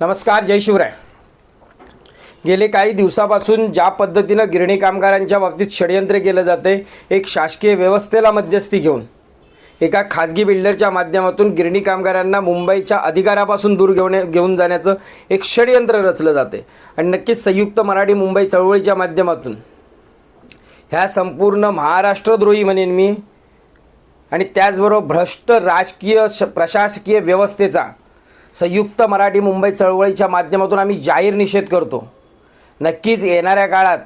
नमस्कार जय शिवराय. गेले काही दिवसापासून ज्या पद्धतीनं गिरणी कामगारांच्या बाबतीत षडयंत्र केलं जाते एक शासकीय व्यवस्थेला मध्यस्थी घेऊन एका खाजगी बिल्डरच्या माध्यमातून गिरणी कामगारांना मुंबईच्या अधिकारापासून दूर घेऊन घेऊन जाण्याचं एक षडयंत्र रचलं जाते आणि नक्कीच संयुक्त मराठी मुंबई चळवळीच्या माध्यमातून ह्या संपूर्ण महाराष्ट्रद्रोही म्हणेन मी आणि त्याचबरोबर भ्रष्ट राजकीय श प्रशासकीय व्यवस्थेचा संयुक्त मराठी मुंबई चळवळीच्या माध्यमातून आम्ही जाहीर निषेध करतो. नक्कीच येणाऱ्या काळात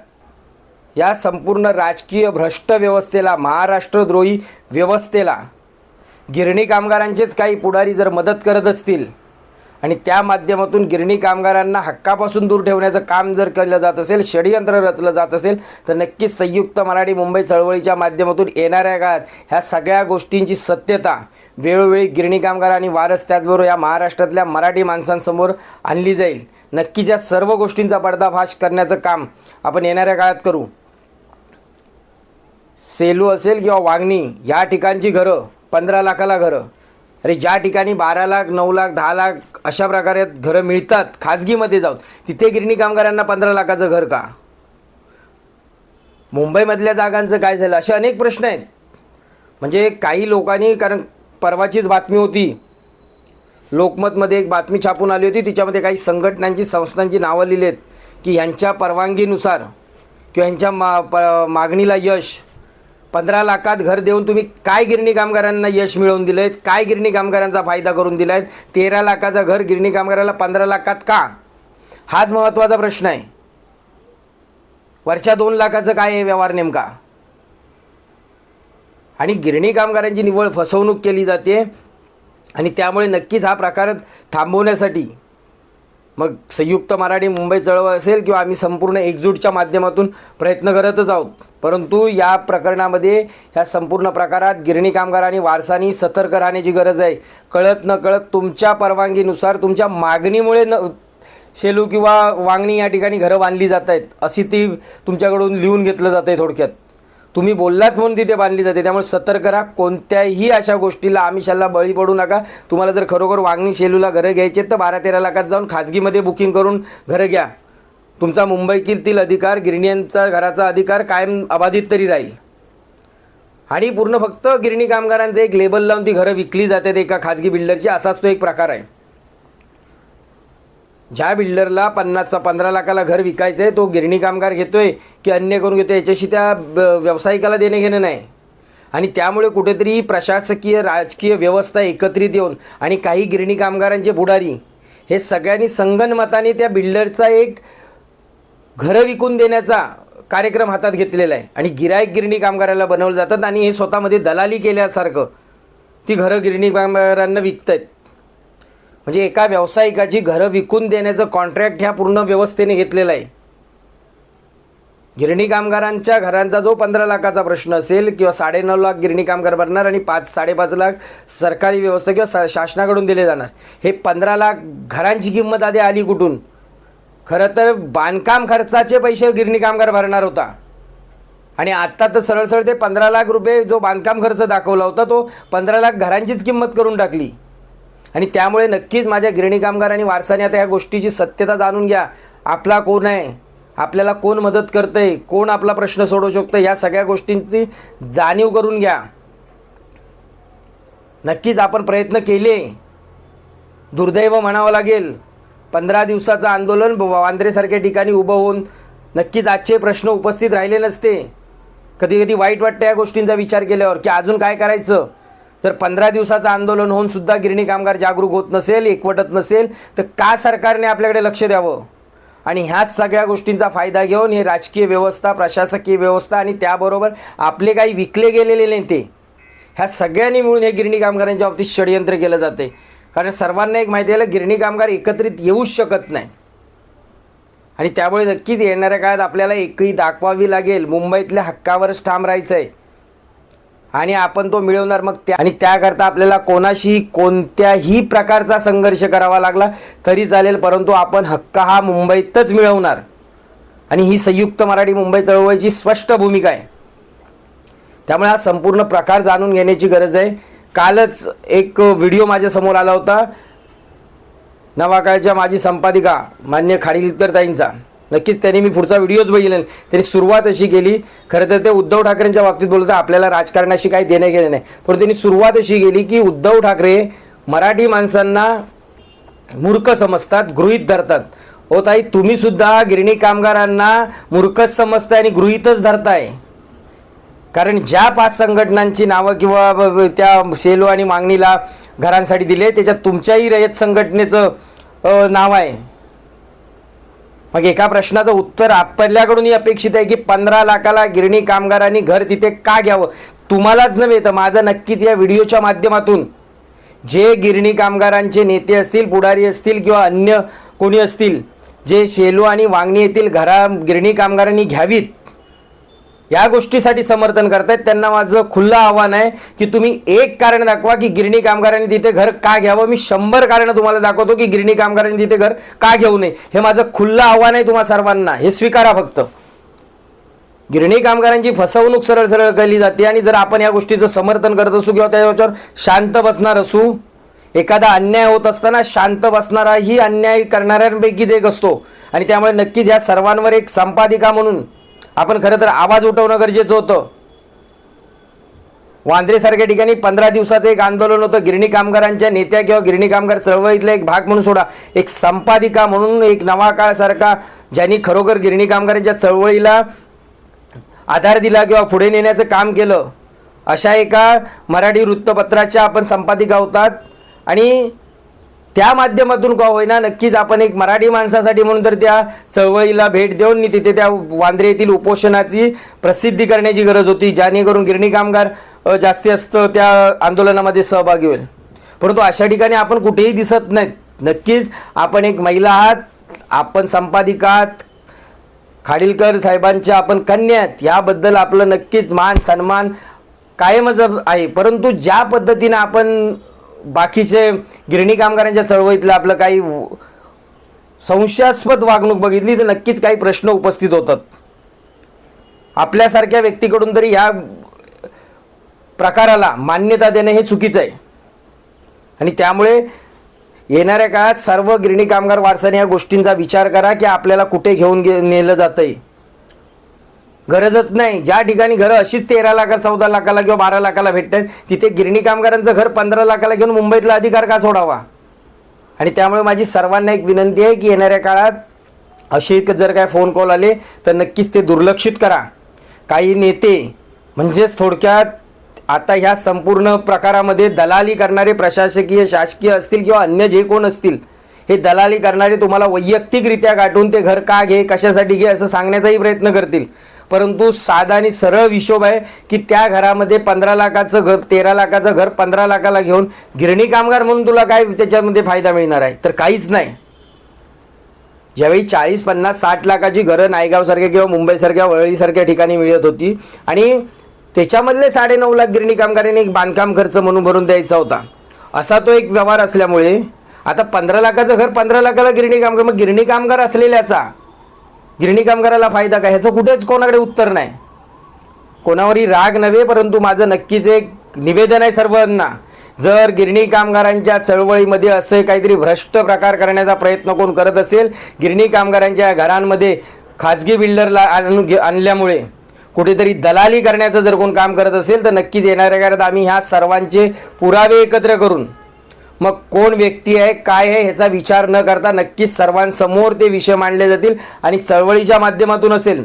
या संपूर्ण राजकीय भ्रष्ट व्यवस्थेला महाराष्ट्रद्रोही व्यवस्थेला गिरणी कामगारांचेच काही पुढारी जर मदत करत असतील आणि त्या माध्यमातून गिरणी कामगारांना हक्कापासून दूर ठेवण्याचं काम जर केलं जात असेल षडयंत्र रचलं जात असेल तर नक्कीच संयुक्त मराठी मुंबई चळवळीच्या माध्यमातून येणाऱ्या काळात ह्या सगळ्या गोष्टींची सत्यता वेळोवेळी गिरणी कामगार आणि वारस त्याचबरोबर या महाराष्ट्रातल्या मराठी माणसांसमोर आणली जाईल. नक्कीच या सर्व गोष्टींचा पडदाफाश करण्याचं काम आपण येणाऱ्या काळात करू. सेलू असेल किंवा वागणी या ठिकाणची घरं पंधरा लाखाला घरं. अरे ज्या ठिकाणी बारा लाख नऊ लाख दहा लाख अशा प्रकारे घरं मिळतात खाजगीमध्ये जाऊन तिथे गिरणी कामगारांना पंधरा लाखाचं घर का? मुंबईमधल्या जागांचं काय झालं? असे अनेक प्रश्न आहेत. म्हणजे काही लोकांनी कारण परवाचीच बातमी होती. लोकमतमध्ये एक बातमी छापून आली होती. तिच्यामध्ये काही संघटनांची संस्थांची नावं लिहिली आहेत की ह्यांच्या परवानगीनुसार किंवा ह्यांच्या मा प मागणीला यश पंधरा लाखात घर देऊन तुम्ही काय गिरणी कामगारांना यश मिळवून दिलं आहेत काय गिरणी कामगारांचा फायदा करून दिला आहे तेरा लाखाचं घर गिरणी कामगाराला पंधरा लाखात का? हाच महत्त्वाचा प्रश्न आहे. वरच्या दोन लाखाचं काय आहे व्यवहार नेमका? आणि गिरणी कामगारांची निव्वळ फसवणूक केली जाते. आणि त्यामुळे नक्कीच हा प्रकार थांबवण्यासाठी मग संयुक्त मराठी मुंबई चळवळ असेल किंवा आम्ही संपूर्ण एकजूटच्या माध्यमातून प्रयत्न करतच आहोत. परंतु या प्रकरणामध्ये ह्या संपूर्ण प्रकारात गिरणी कामगार आणि वारसानी सतर्क राहण्याची गरज आहे. कळत न कळत तुमच्या परवानगीनुसार तुमच्या मागणीमुळे न शेलू किंवा वांगणी या ठिकाणी घरं बांधली जात आहेत. अशी ती तुमच्याकडून लिहून घेतलं जातं आहे थोडक्यात. तुम्ही बोललात म्हणून तिथे बांधली जाते. त्यामुळे सतर्क राहा. कोणत्याही अशा गोष्टीला आमिषाला बळी पडू नका. तुम्हाला जर खरोखर वांगणी शेलूला घरं घ्यायचे आहेत तर बारा तेरा लाखात जाऊन खाजगीमध्ये बुकिंग करून घरं घ्या. तुमचा मुंबईतील अधिकार गिरणींचा घराचा अधिकार कायम अबाधित तरी राहील. आणि पूर्ण फक्त गिरणी कामगारांचं एक लेबल लावून ती घरं विकली जातात एका खाजगी बिल्डरची असाच तो एक प्रकार आहे. ज्या बिल्डरला पन्नासचा पंधरा लाखाला घर विकायचं आहे तो गिरणी कामगार घेतोय की अन्य करून घेतोय याच्याशी त्या ब- व्यावसायिकाला देणं घेणं नाही. आणि त्यामुळे कुठेतरी प्रशासकीय राजकीय व्यवस्था एकत्रित येऊन आणि काही गिरणी कामगारांचे बुडारी हे सगळ्यांनी संगनमताने त्या बिल्डरचा एक घरं विकून देण्याचा कार्यक्रम हातात घेतलेला आहे. आणि गिरायक गिरणी कामगाराला बनवलं जातात आणि हे स्वतःमध्ये दलाली केल्यासारखं ती घरं गिरणी कामगारांना विकत आहेत म्हणजे एका व्यावसायिकाची घरं विकून देण्याचं कॉन्ट्रॅक्ट ह्या पूर्ण व्यवस्थेने घेतलेला आहे. गिरणी कामगारांच्या घरांचा जो पंधरा लाखाचा प्रश्न असेल किंवा साडेनऊ लाख गिरणी कामगार भरणार आणि पाच साडेपाच लाख सरकारी व्यवस्था किंवा सा शासनाकडून दिले जाणार. हे पंधरा लाख घरांची किंमत आधी आली कुठून? खरं तर बांधकाम खर्चाचे पैसे गिरणी कामगार भरणार होता. आणि आत्ता तर सरळ सरळ ते पंधरा लाख रुपये जो बांधकाम खर्च दाखवला होता तो पंधरा लाख घरांचीच किंमत करून टाकली. आणि त्यामुळे नक्कीच माझ्या गिरणी कामगार आणि वारसाने आता या गोष्टीची सत्यता जाणून घ्या. आपला कोण आहे? आपल्याला कोण मदत करतंय? कोण आपला प्रश्न सोडवू शकतं या सगळ्या गोष्टींची जाणीव करून घ्या. नक्कीच आपण प्रयत्न केले. दुर्दैव म्हणावं लागेल. पंधरा दिवसाचं आंदोलन वांद्रेसारख्या ठिकाणी उभं होऊन नक्कीच आजचे प्रश्न उपस्थित राहिले नसते. कधी कधी वाईट वाटतं या गोष्टींचा विचार केल्यावर की अजून काय करायचं? जर पंधरा दिवसाचं आंदोलन होऊन सुद्धा गिरणी कामगार जागरूक होत नसेल एकवटत नसेल तर का सरकारने आपल्याकडे लक्ष द्यावं? आणि ह्याच सगळ्या गोष्टींचा फायदा घेऊन हे राजकीय व्यवस्था प्रशासकीय व्यवस्था आणि त्याबरोबर आपले काही विकले गेलेले नेते ह्या सगळ्यांनी मिळून हे गिरणी कामगारांच्या बाबतीत षडयंत्र केलं जाते कारण सर्वांना एक माहिती आहे गिरणी कामगार एकत्रित येऊच शकत नाही. आणि त्यामुळे नक्कीच येणाऱ्या काळात आपल्याला एकही दाखवावी लागेल. मुंबईतल्या हक्कावरच ठाम राहायचं आहे आणि आपण तो मिळवणार मग त्या आणि त्याकरता आपल्याला कोणाशी कोणत्याही प्रकारचा संघर्ष करावा लागला तरी चालेल परंतु आपण हक्क हा मुंबईतच मिळवणार. आणि ही संयुक्त मराठी मुंबई चळवळीची स्पष्ट भूमिका आहे. त्यामुळे हा संपूर्ण प्रकार जाणून घेण्याची गरज आहे. कालच एक व्हिडिओ माझ्यासमोर आला होता. नवाकाळच्या माझी संपादिका मान्य खाडीलकरताईंचा नक्कीच त्यांनी मी पुढचा व्हिडिओच बघितला त्यांनी सुरुवात अशी केली खरं तर ते उद्धव ठाकरेंच्या बाबतीत बोलत आपल्याला राजकारणाशी काही देणे गेले नाही. पण त्यांनी सुरुवात अशी केली की उद्धव ठाकरे मराठी माणसांना मूर्ख समजतात गृहीत धरतात. हो ताई तुम्ही सुद्धा गिरणी कामगारांना मूर्खच समजताय आणि गृहितच धरताय. कारण ज्या पाच संघटनांची नावं किंवा त्या सेलो आणि मागणीला घरांसाठी दिले त्याच्यात तुमच्याही रयत संघटनेचं नाव आहे. मग एका प्रश्नाचं उत्तर आपल्याकडूनही अपेक्षित आहे की पंधरा लाखाला गिरणी कामगारांनी घर तिथे का घ्यावं? तुम्हालाच नव्हे तर माझं नक्कीच या व्हिडिओच्या माध्यमातून. जे गिरणी कामगारांचे नेते असतील पुढारी असतील किंवा अन्य कोणी असतील जे शेलू आणि वांगणी येथील घरा गिरणी कामगारांनी घ्यावीत या गोष्टीसाठी समर्थन करतायत. त्यांना माझं खुल्लं आव्हान आहे की तुम्ही एक कारण दाखवा की गिरणी कामगारांनी तिथे घर का घ्यावं? मी शंभर कारणं तुम्हाला दाखवतो की गिरणी कामगारांनी तिथे घर का घेऊ नये. हे माझं खुल्लं आव्हान आहे तुम्हा सर्वांना. हे स्वीकारा फक्त. गिरणी कामगारांची फसवणूक सरळ सरळ केली जाते आणि जर आपण या गोष्टीचं समर्थन करत असू किंवा त्याच्यावर शांत बसणार असू एखादा अन्याय होत असताना शांत बसणाराही अन्याय करणाऱ्यांपैकीच एक असतो. आणि त्यामुळे नक्कीच या सर्वांवर एक संपादिका म्हणून आपण खरं तर आवाज उठवणं गरजेचं होतं. वांद्रेसारख्या ठिकाणी पंधरा दिवसाचं एक आंदोलन होतं. गिरणी कामगारांच्या नेत्या किंवा गिरणी कामगार चळवळीतला एक भाग म्हणून सोडा. एक संपादिका म्हणून एक नवा काळसारखा ज्यांनी खरोखर गिरणी कामगारांच्या चळवळीला आधार दिला किंवा पुढे नेण्याचं काम केलं. अशा एका मराठी वृत्तपत्राच्या आपण संपादिका होतात. आणि त्या माध्यमातून का होईना नक्कीच आपण एक मराठी माणसासाठी म्हणून तर त्या चळवळीला भेट देऊन तिथे त्या वांद्रे येथील उपोषणाची प्रसिद्धी करण्याची गरज होती जेणेकरून गिरणी कामगार जास्ती जास्तीत जास्त त्या आंदोलनामध्ये सहभागी होईल. परंतु अशा ठिकाणी आपण कुठेही दिसत नाहीत. नक्कीच आपण एक महिला आहात आपण संपादिका आहात. खाडीलकर साहेबांच्या आपण कन्या आहेत याबद्दल आपलं नक्कीच मान सन्मान कायमच आहे. परंतु ज्या पद्धतीनं आपण बाकीचे गिरणी कामगारांच्या चळवळीतलं आपलं काही संशयास्पद वागणूक बघितली तर नक्कीच काही प्रश्न उपस्थित होतात. आपल्यासारख्या व्यक्तीकडून तरी ह्या प्रकाराला मान्यता देणं हे चुकीचं आहे. आणि त्यामुळे येणाऱ्या काळात सर्व गिरणी कामगार वारसाने या गोष्टींचा विचार करा की आपल्याला कुठे घेऊन गे नेलं जातं आहे गरजच नाही. ज्या ठिकाणी घरं अशीच तेरा लाखा चौदा लाखाला किंवा बारा लाखाला भेटतात तिथे गिरणी कामगारांचं घर पंधरा लाखाला घेऊन मुंबईतला अधिकार का सोडावा? आणि त्यामुळे माझी सर्वांना एक विनंती आहे की येणाऱ्या काळात असे जर काय फोन कॉल आले तर नक्कीच ते दुर्लक्षित करा. काही नेते म्हणजेच थोडक्यात आता ह्या संपूर्ण प्रकारामध्ये दलाली करणारे प्रशासकीय शासकीय असतील किंवा अन्य जे कोण असतील हे दलाली करणारे तुम्हाला वैयक्तिकरित्या गाठून ते घर का घे कशासाठी घे असं सांगण्याचाही प्रयत्न करतील. परंतु साधा आणि सरळ हिशोब आहे की त्या घरामध्ये पंधरा लाखाचं घर तेरा लाखाचं घर पंधरा लाखाला घेऊन गिरणी कामगार म्हणून तुला काय त्याच्यामध्ये फायदा मिळणार आहे? तर काहीच नाही. ज्यावेळी चाळीस पन्नास साठ लाखाची घरं नायगावसारख्या किंवा मुंबईसारख्या वळळीसारख्या ठिकाणी मिळत होती आणि त्याच्यामधले साडेनऊ लाख गिरणी कामगारांनी एक बांधकाम खर्च म्हणून भरून द्यायचा होता. असा तो एक व्यवहार असल्यामुळे आता पंधरा लाखाचं घर पंधरा लाखाला गिरणी कामगार मग गिरणी कामगार असलेल्याचा गिरणी कामगाराला फायदा काय? ह्याचं कुठेच कोणाकडे उत्तर नाही. कोणावरही राग नव्हे परंतु माझं नक्कीच एक निवेदन आहे सर्वांना. जर गिरणी कामगारांच्या चळवळीमध्ये असे काहीतरी भ्रष्ट प्रकार करण्याचा प्रयत्न कोण करत असेल गिरणी कामगारांच्या घरांमध्ये खाजगी बिल्डरला आणून घे- आणल्यामुळे कुठेतरी दलाली करण्याचं जर कोण काम करत असेल तर नक्कीच येणाऱ्या काळात आम्ही ह्या सर्वांचे पुरावे एकत्र करून मग कोण व्यक्ती आहे काय आहे ह्याचा विचार न करता नक्कीच सर्वांसमोर ते विषय मांडले जातील आणि चळवळीच्या माध्यमातून असेल.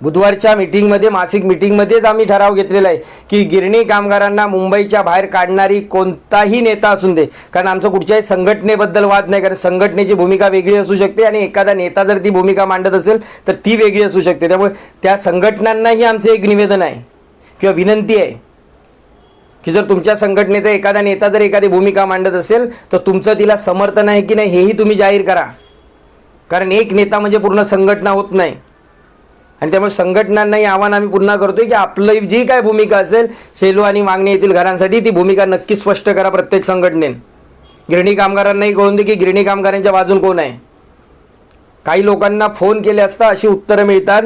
बुधवारच्या मीटिंगमध्ये मासिक मीटिंगमध्येच आम्ही ठराव घेतलेला आहे की गिरणी कामगारांना मुंबईच्या बाहेर काढणारी कोणताही नेता असून दे. कारण आमचं कुठच्याही संघटनेबद्दल वाद नाही कारण संघटनेची भूमिका वेगळी असू शकते आणि एखादा नेता जर ती भूमिका मांडत असेल तर ती वेगळी असू शकते. त्यामुळे त्या संघटनांनाही आमचं एक निवेदन आहे किंवा विनंती आहे. की जर तुमच्या संघटनेचा एखादा नेता जर एखादी भूमिका मांडत असेल तर तुमचं तिला समर्थन आहे की नाही हेही तुम्ही जाहीर करा. कारण एक नेता म्हणजे पूर्ण संघटना होत नाही. आणि त्यामुळे संघटनांनाही आव्हान आम्ही पुन्हा करतोय की आपली जी काय भूमिका असेल सेलू आणि मागणी येथील घरांसाठी ती भूमिका नक्की स्पष्ट करा प्रत्येक संघटनेन. गिरणी कामगारांनाही कळून दे की गिरणी कामगारांच्या बाजून कोण आहे. काही लोकांना फोन केले असता अशी उत्तरं मिळतात.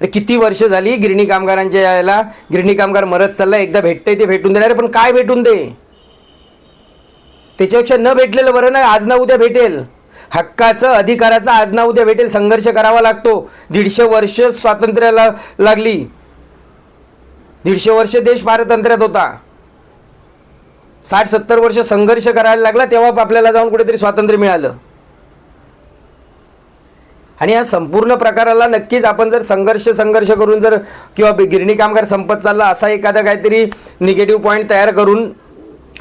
अरे किती वर्ष झाली गिरणी कामगारांच्या यायला? गिरणी कामगार मरत चालला एकदा भेटतंय ते भेटून देणार पण काय भेटून दे? त्याच्यापेक्षा न भेटलेलं बरं ना आज ना उद्या भेटेल. हक्काचं अधिकाराचं आज ना उद्या भेटेल संघर्ष करावा लागतो. दीडशे वर्ष स्वातंत्र्याला लागली. दीडशे वर्ष देश पारतंत्र्यात होता. साठ सत्तर वर्ष संघर्ष करायला लागला तेव्हा आपल्याला जाऊन कुठेतरी स्वातंत्र्य मिळालं. आणि या संपूर्ण प्रकाराला नक्कीच आपण जर संघर्ष संघर्ष करून जर किंवा गिरणी कामगार संपत चालला असा एखादा काहीतरी निगेटिव्ह पॉईंट तयार करून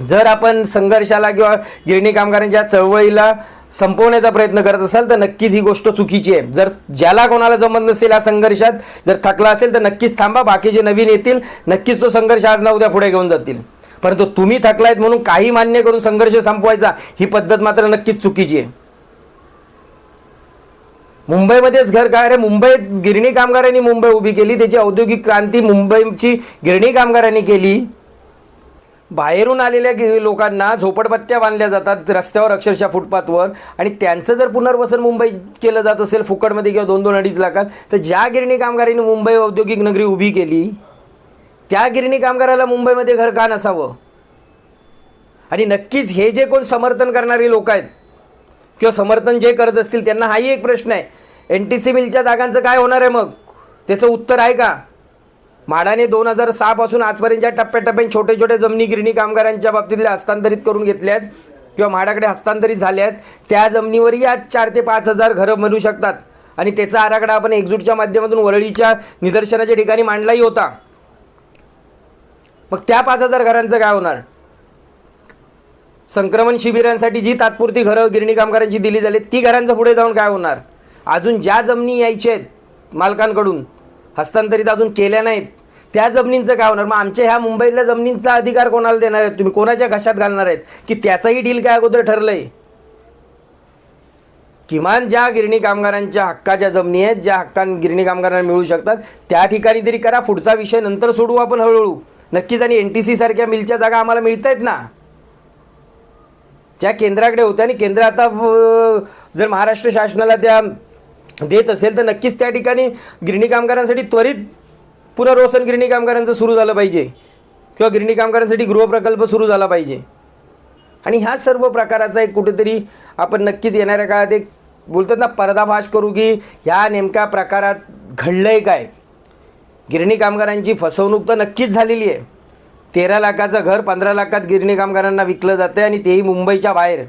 जर आपण संघर्षाला किंवा गिरणी कामगारांच्या चळवळीला संपवण्याचा प्रयत्न करत असाल तर नक्कीच ही गोष्ट चुकीची आहे. जर ज्याला कोणाला जमत नसेल या संघर्षात जर थकला असेल तर नक्कीच थांबा. बाकीचे नवीन येतील नक्कीच तो संघर्ष आज ना उद्या पुढे घेऊन जातील. परंतु तुम्ही थकलायत म्हणून काही मान्य करून संघर्ष संपवायचा ही पद्धत मात्र नक्कीच चुकीची आहे. मुंबईमध्येच घर काय रे? मुंबईत गिरणी कामगारांनी मुंबई उभी केली त्याची औद्योगिक क्रांती मुंबईची गिरणी कामगारांनी केली. बाहेरून आलेल्या लोकांना झोपडपट्ट्या बांधल्या जातात रस्त्यावर अक्षरशः फुटपाथवर आणि त्यांचं जर पुनर्वसन मुंबईत केलं जात असेल फुकटमध्ये किंवा दोन दोन अडीच लाखात तर ज्या गिरणी कामगारांनी मुंबई औद्योगिक नगरी उभी केली त्या गिरणी कामगाराला मुंबईमध्ये घर का नसावं? आणि नक्कीच हे जे कोण समर्थन करणारी लोक आहेत किंवा समर्थन जे करत असतील त्यांना हाही एक प्रश्न आहे. एन टी सी मिलच्या जागांचं काय होणार आहे मग? त्याचं उत्तर आहे का? म्हाडाने दोन हजार सहापासून आजपर्यंतच्या टप्प्याटप्प्याने छोटे छोटे जमिनी गिरणी कामगारांच्या बाबतीतल्या हस्तांतरित करून घेतल्यात किंवा म्हाडाकडे हस्तांतरित झाल्यात त्या जमिनीवरही आज चार ते पाच हजार घरं बनू शकतात. आणि त्याचा आराखडा आपण एकजूटच्या माध्यमातून वरळीच्या निदर्शनाच्या ठिकाणी मांडलाही होता. मग त्या पाच हजार घरांचं काय होणार? संक्रमण शिबिरांसाठी जी तात्पुरती घरं गिरणी कामगारांची दिली झाली ती घरांचं पुढे जाऊन काय होणार? अजून ज्या जमिनी यायच्या आहेत मालकांकडून हस्तांतरित अजून केल्या नाहीत त्या जमिनींचं काय होणार? मग आमच्या ह्या मुंबईतल्या जमिनींचा अधिकार कोणाला देणार आहेत? तुम्ही कोणाच्या घशात घालणार आहेत? की त्याचाही डील काय अगोदर ठरलंय? किमान ज्या गिरणी कामगारांच्या हक्काच्या जमिनी आहेत ज्या हक्कान गिरणी कामगारांना मिळू शकतात त्या ठिकाणी तरी करा पुढचा विषय नंतर सोडवू आपण हळूहळू. नक्कीच आणि एन टी सी सारख्या मिलच्या जागा आम्हाला मिळत आहेत ना? ज्या केंद्राकडे होत्या आणि केंद्र आता जर महाराष्ट्र शासनाला त्या देत असेल तर नक्कीच त्या ठिकाणी गिरणी कामगारांसाठी त्वरित पुनर्वसन गिरणी कामगारांचं सुरू झालं पाहिजे. किंवा गिरणी कामगारांसाठी गृहप्रकल्प सुरू झाला पाहिजे. आणि ह्या सर्व प्रकाराचा एक कुठेतरी आपण नक्कीच येणाऱ्या काळात एक बोलतात ना पर्दाफाश करू की ह्या नेमक्या प्रकारात घडलंय काय? गिरणी कामगारांची फसवणूक तर नक्कीच झालेली आहे. तेरा लाखाचं घर पंधरा लाखात गिरणी कामगारांना विकलं जातं आणि तेही मुंबईच्या बाहेर.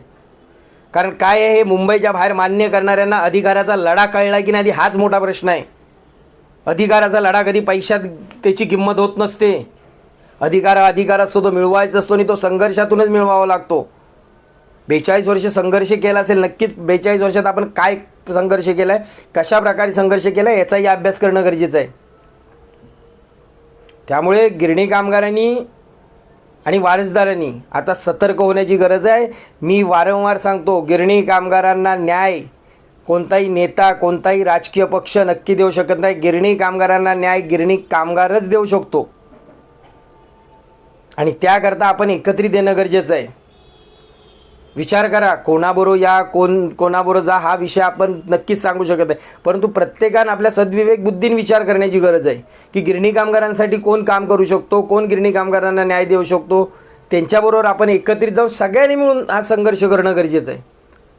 कारण काय आहे हे मुंबईच्या बाहेर मान्य करणाऱ्यांना अधिकाराचा लढा कळला की नाही आधी हाच मोठा प्रश्न आहे. अधिकाराचा लढा कधी पैशात त्याची किंमत होत नसते. अधिकार हा अधिकार असतो तो मिळवायचा असतो आणि तो संघर्षातूनच मिळवावा लागतो. बेचाळीस वर्ष संघर्ष केला असेल नक्कीच बेचाळीस वर्षात आपण काय संघर्ष केला आहे कशा प्रकारे संघर्ष केला आहे याचाही अभ्यास करणं गरजेचं आहे. त्यामुळे गिरणी कामगारांनी आणि वारसदारांनी आता सतर्क होण्याची गरज आहे. मी वारंवार सांगतो गिरणी कामगारांना न्याय. कोणताही नेता कोणताही राजकीय पक्ष नक्की देऊ शकत नाही. गिरणी कामगारांना न्याय गिरणी कामगारच देऊ शकतो. आणि त्याकरता आपण एकत्रित येणं गरजेचं आहे. विचार करा कोणाबरोबर या कोण कोणाबरोबर जा हा विषय आपण नक्कीच सांगू शकत आहे परंतु प्रत्येकानं आपल्या सद्विवेक बुद्धीने विचार करण्याची गरज आहे. की गिरणी कामगारांसाठी कोण काम करू शकतो कोण गिरणी कामगारांना न्याय देऊ शकतो त्यांच्याबरोबर आपण एकत्रित जाऊन सगळ्यांनी मिळून हा संघर्ष करणं गरजेचं आहे.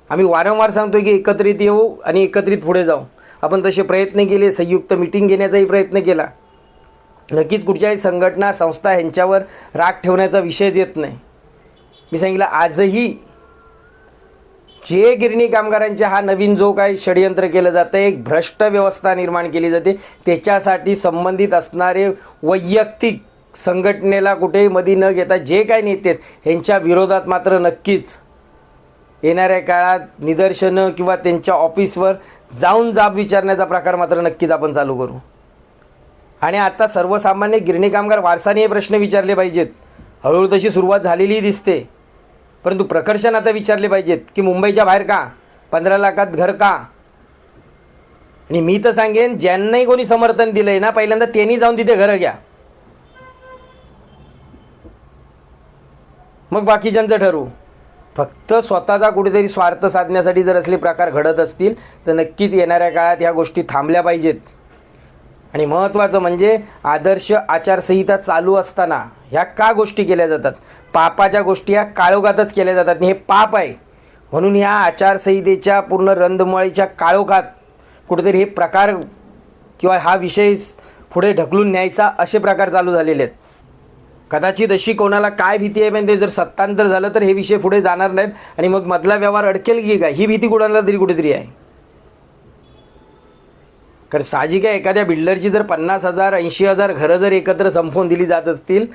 आम्ही वारंवार सांगतो की एकत्रित येऊ आणि एकत्रित पुढे जाऊ. आपण तसे प्रयत्न केले संयुक्त मिटिंग घेण्याचाही प्रयत्न केला. नक्कीच कुठच्याही संघटना संस्था ह्यांच्यावर राग ठेवण्याचा विषयच येत नाही. मी सांगितलं आजही जे गिरणी कामगारांच्या हा नवीन जो काही षडयंत्र केलं जातं एक भ्रष्ट व्यवस्था निर्माण केली जाते. त्याच्यासाठी संबंधित असणारे वैयक्तिक संघटनेला कुठेही मधी न घेता जे काही नेते यांच्या ह्यांच्या विरोधात मात्र नक्कीच येणाऱ्या काळात निदर्शनं किंवा त्यांच्या ऑफिसवर जाऊन जाब विचारण्याचा प्रकार मात्र नक्कीच आपण चालू करू. आणि आता सर्वसामान्य गिरणी कामगार वारसाने हे प्रश्न विचारले पाहिजेत. हळूहळू तशी सुरुवात झालेली दिसते. परंतु प्रकर्षण आता विचारले पाहिजेत की मुंबईच्या बाहेर का? पंधरा लाखात घर का? आणि मी तर सांगेन ज्यांनाही कोणी समर्थन दिलंय ना पहिल्यांदा त्यांनी जाऊन तिथे घरं घ्या. मग बाकीच्यांचं ठरवू. फक्त स्वतःचा कुठेतरी स्वार्थ साधण्यासाठी जर असले प्रकार घडत असतील तर नक्कीच येणाऱ्या काळात ह्या गोष्टी थांबल्या पाहिजेत. आणि महत्त्वाचं म्हणजे आदर्श आचारसंहिता चालू असताना ह्या का गोष्टी केल्या जातात? पापाच्या गोष्टी ह्या काळोखातच केल्या जातात. हे पाप आहे. म्हणून ह्या आचारसंहितेच्या पूर्ण रंधमळीच्या काळोखात कुठेतरी हे प्रकार किंवा हा विषय पुढे ढकलून न्यायचा असे प्रकार चालू झालेले आहेत. कदाचित अशी कोणाला काय भीती आहे म्हणजे जर सत्तांतर झालं तर हे विषय पुढे जाणार नाहीत. आणि मग मधला व्यवहार अडकेल की काय? ही भीती कुणाला तरी कुठेतरी आहे. कारण साहजिक आहे एखाद्या बिल्डरची जर पन्नास हजार ऐंशी हजार घरं जर एकत्र संपवून दिली जात असतील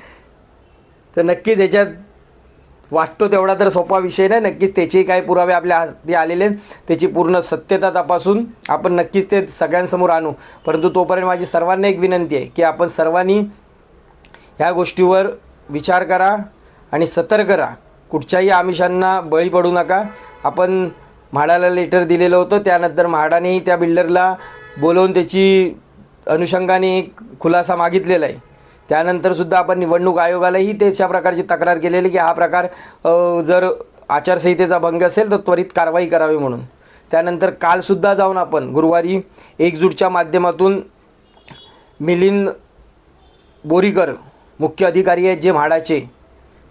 तर नक्कीच याच्यात वाटतो तेवढा तर सोपा विषय नाही. नक्कीच त्याचे काय पुरावे आपल्या हाती आलेले आहेत. त्याची पूर्ण सत्यता तपासून आपण नक्कीच ते सगळ्यांसमोर आणू. परंतु तोपर्यंत माझी सर्वांना एक विनंती आहे की आपण सर्वांनी ह्या गोष्टीवर विचार करा आणि सतर्क राहा. कुठच्याही आमिषांना बळी पडू नका. आपण म्हाडाला लेटर दिलेलं होतं. त्यानंतर म्हाडानेही त्या बिल्डरला बोलवून त्याची अनुषंगाने एक खुलासा मागितलेला आहे. त्यानंतरसुद्धा आपण निवडणूक आयोगालाही त्याच्या प्रकारची तक्रार केलेली की हा प्रकार जर आचारसंहितेचा भंग असेल तर त्वरित कारवाई करावी म्हणून. त्यानंतर कालसुद्धा जाऊन आपण गुरुवारी एकजूटच्या माध्यमातून मिलिंद बोरीकर मुख्य अधिकारी आहेत जे म्हाडाचे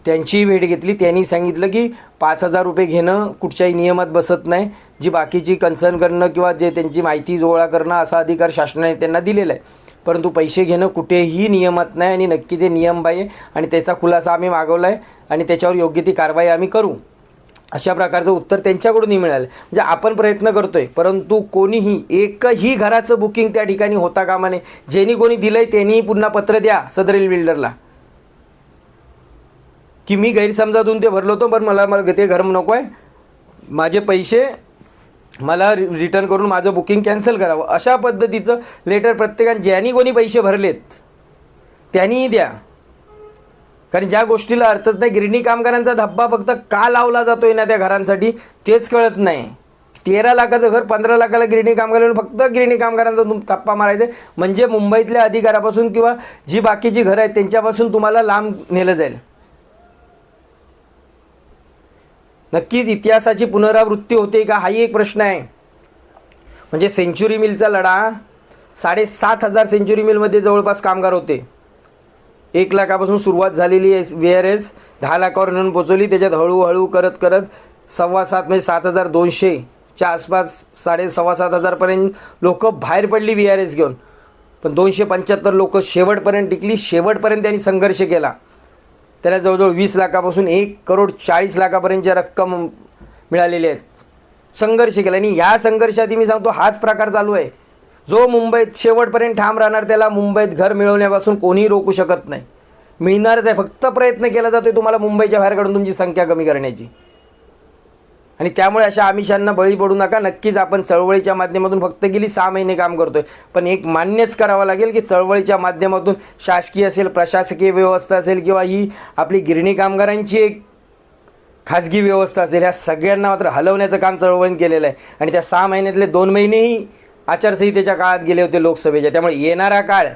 त्यांचीही भेट घेतली. त्यांनी सांगितलं की पाच हजार रुपये घेणं कुठच्याही नियमात बसत नाही. जी बाकीची कन्सर्न करणं किंवा जे त्यांची माहिती गोळा करणं असा अधिकार शासनाने त्यांना दिलेला आहे. परंतु पैसे घेणं कुठेही नियमात नाही आणि नक्की जे नियम आहे आणि त्याचा खुलासा आम्ही मागवला आहे आणि त्याच्यावर योग्य ती कारवाई आम्ही करू. अशा प्रकारचं उत्तर त्यांच्याकडूनही मिळालं. म्हणजे आपण प्रयत्न करतो आहे परंतु कोणीही एकही घराचं बुकिंग त्या ठिकाणी होता कामा नये. ज्यांनी कोणी दिलं आहे त्यांनीही पुन्हा पत्र द्या सदरेल बिल्डरला की मी गैरसमजातून ते भरलो होतो पण मला मला ते घर नको आहे. माझे पैसे मला रि रिटर्न करून माझं बुकिंग कॅन्सल करावं. अशा पद्धतीचं लेटर प्रत्येकाने ज्यांनी कोणी पैसे भरलेत त्यांनीही द्या. कारण ज्या गोष्टीला अर्थच नाही गिरणी कामगारांचा धब्बा फक्त का लावला जातोय ना त्या घरांसाठी तेच कळत नाही. तेरा लाखाचं घर पंधरा लाखाला गिरणी कामगार फक्त गिरणी कामगारांचा तुम थप्पा मारायचा. आहे. म्हणजे मुंबईतल्या अधिकारापासून किंवा जी बाकीची घरं आहेत त्यांच्यापासून तुम्हाला लांब नेलं जाईल. नक्कीच इतिहासाची पुनरावृत्ती होते का? हाही एक प्रश्न आहे. म्हणजे सेंच्युरी मिलचा लढा साडेसात हजार सेंच्युरी मिलमध्ये जवळपास कामगार होते. एक लाखापासून सुरुवात झालेली आहे व्ही आर एस दहा लाखावर नेऊन पोचवली. त्याच्यात हळूहळू करत करत सव्वा सात म्हणजे सात हजार दोनशेच्या आसपास साडे सव्वा सात हजारपर्यंत लोक बाहेर पडली व्ही आर एस घेऊन. पण दोनशे पंच्याहत्तर लोकं शेवटपर्यंत टिकली. शेवटपर्यंत त्यांनी संघर्ष केला. त्याला जवळजवळ वीस लाखापासून एक करोड चाळीस लाखापर्यंतच्या रक्कम मिळालेली आहेत संघर्ष केला. आणि ह्या संघर्षात मी सांगतो हाच प्रकार चालू आहे. जो मुंबईत शेवटपर्यंत ठाम राहणार त्याला मुंबईत घर मिळवण्यापासून कोणीही रोखू शकत नाही. मिळणारच आहे. फक्त प्रयत्न केला जातोय तुम्हाला मुंबईच्या बाहेर काढून तुमची संख्या कमी करण्याची. आणि त्यामुळे अशा आमिषांना बळी पडू नका. नक्कीच आपण चळवळीच्या माध्यमातून फक्त गेली सहा महिने काम करतोय. पण एक मान्यच करावं लागेल की चळवळीच्या माध्यमातून शासकीय असेल प्रशासकीय व्यवस्था असेल किंवा ही आपली गिरणी कामगारांची एक खाजगी व्यवस्था असेल ह्या सगळ्यांना मात्र हलवण्याचं काम चळवळीत केलेलं आहे. आणि त्या सहा महिन्यातले दोन महिनेही आचारसंहितेच्या काळात गेले होते लोकसभेच्या. त्यामुळे येणारा काळ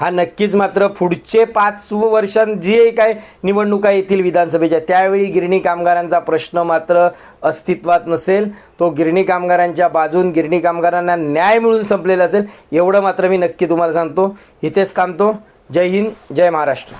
हा नक्कीच मात्र पुढचे पाच वर्षां जे काय निवडणुका येतील विधानसभेच्या. त्यावेळी गिरणी कामगारांचा प्रश्न मात्र अस्तित्वात नसेल. तो गिरणी कामगारांच्या बाजून गिरणी कामगारांना न्याय मिळून संपलेला असेल एवढं मात्र मी नक्की तुम्हाला सांगतो. इथेच थांबतो. जय हिंद जय महाराष्ट्र.